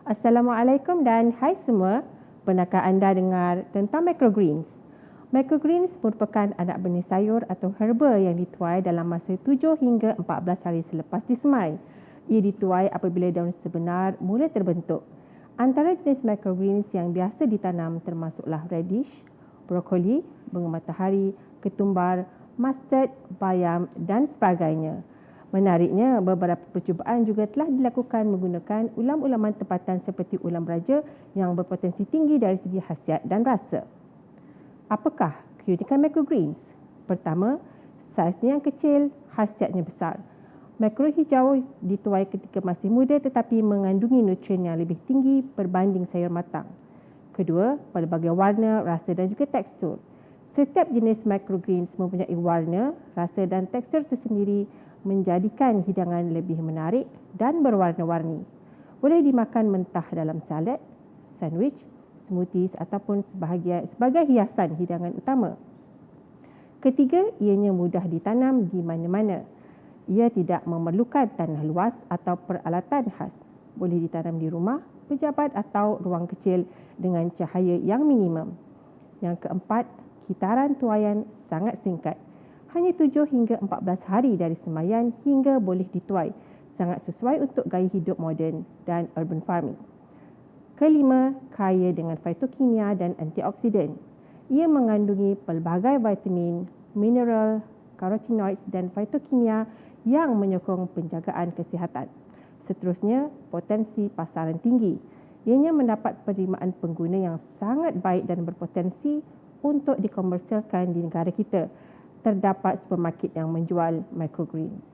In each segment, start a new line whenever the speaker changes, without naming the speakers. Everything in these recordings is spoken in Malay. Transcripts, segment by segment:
Assalamualaikum dan hai semua. Pernahkah anda dengar tentang microgreens? Microgreens merupakan anak benih sayur atau herba yang dituai dalam masa 7 hingga 14 hari selepas disemai. Ia dituai apabila daun sebenar mula terbentuk. Antara jenis microgreens yang biasa ditanam termasuklah radish, brokoli, bunga matahari, ketumbar, mustard, bayam dan sebagainya. Menariknya, beberapa percubaan juga telah dilakukan menggunakan ulam-ulaman tempatan seperti ulam raja yang berpotensi tinggi dari segi khasiat dan rasa. Apakah keunikan microgreens? Pertama, saiznya yang kecil, khasiatnya besar. Makro hijau dituai ketika masih muda tetapi mengandungi nutrien yang lebih tinggi berbanding sayur matang. Kedua, pelbagai warna, rasa dan juga tekstur. Setiap jenis microgreens mempunyai warna, rasa dan tekstur tersendiri menjadikan hidangan lebih menarik dan berwarna-warni. Boleh dimakan mentah dalam salad, sandwich, smoothies ataupun sebahagia, sebagai hiasan hidangan utama. Ketiga, ianya mudah ditanam di mana-mana. Ia tidak memerlukan tanah luas atau peralatan khas. Boleh ditanam di rumah, pejabat atau ruang kecil dengan cahaya yang minimum. Yang keempat, kitaran tuayan sangat singkat hanya 7 hingga 14 hari dari semayan hingga boleh dituai. Sangat sesuai untuk gaya hidup moden dan urban farming. Kelima, kaya dengan fitokimia dan antioksidan. Ia mengandungi pelbagai vitamin, mineral, carotenoids dan fitokimia yang menyokong penjagaan kesihatan. Seterusnya, potensi pasaran tinggi. Ianya mendapat penerimaan pengguna yang sangat baik dan berpotensi untuk dikomersialkan di negara kita terdapat supermarket yang menjual microgreens.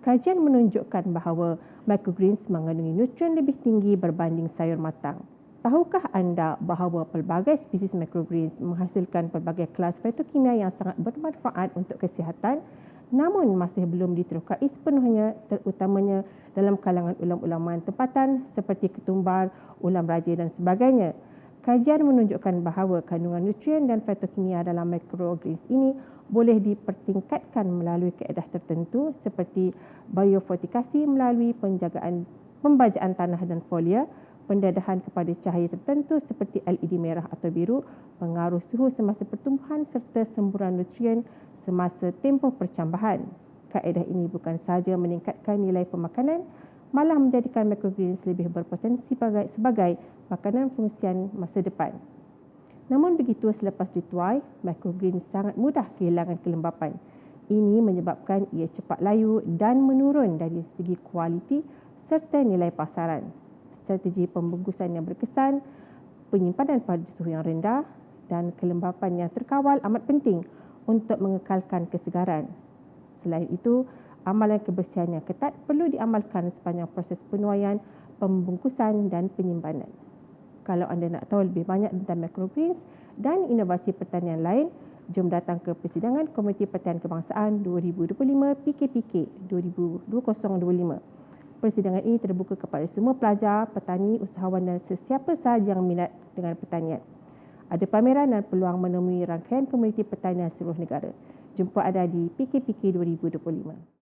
Kajian menunjukkan bahawa microgreens mengandungi nutrien lebih tinggi berbanding sayur matang. Tahukah anda bahawa pelbagai spesies microgreens menghasilkan pelbagai kelas fitokimia yang sangat bermanfaat untuk kesihatan namun masih belum diterokai sepenuhnya terutamanya dalam kalangan ulam-ulaman tempatan seperti ketumbar, ulam raja dan sebagainya. Kajian menunjukkan bahawa kandungan nutrien dan fitokimia dalam microgreens ini boleh dipertingkatkan melalui kaedah tertentu seperti biofortikasi melalui penjagaan pembajaan tanah dan folia, pendedahan kepada cahaya tertentu seperti LED merah atau biru, pengaruh suhu semasa pertumbuhan serta semburan nutrien semasa tempoh percambahan. Kaedah ini bukan sahaja meningkatkan nilai pemakanan, malah menjadikan microgreens lebih berpotensi sebagai, makanan fungsian masa depan. Namun begitu selepas dituai, microgreens sangat mudah kehilangan kelembapan. Ini menyebabkan ia cepat layu dan menurun dari segi kualiti serta nilai pasaran. Strategi pembungkusan yang berkesan, penyimpanan pada suhu yang rendah dan kelembapan yang terkawal amat penting untuk mengekalkan kesegaran. Selain itu, amalan kebersihan yang ketat perlu diamalkan sepanjang proses penuaian, pembungkusan dan penyimpanan. Kalau anda nak tahu lebih banyak tentang microgreens dan inovasi pertanian lain, jom datang ke Persidangan Komiti Pertanian Kebangsaan 2025 PKPK 2025. Persidangan ini terbuka kepada semua pelajar, petani, usahawan dan sesiapa sahaja yang minat dengan pertanian. Ada pameran dan peluang menemui rangkaian komuniti pertanian seluruh negara. Jumpa ada di PKPK 2025.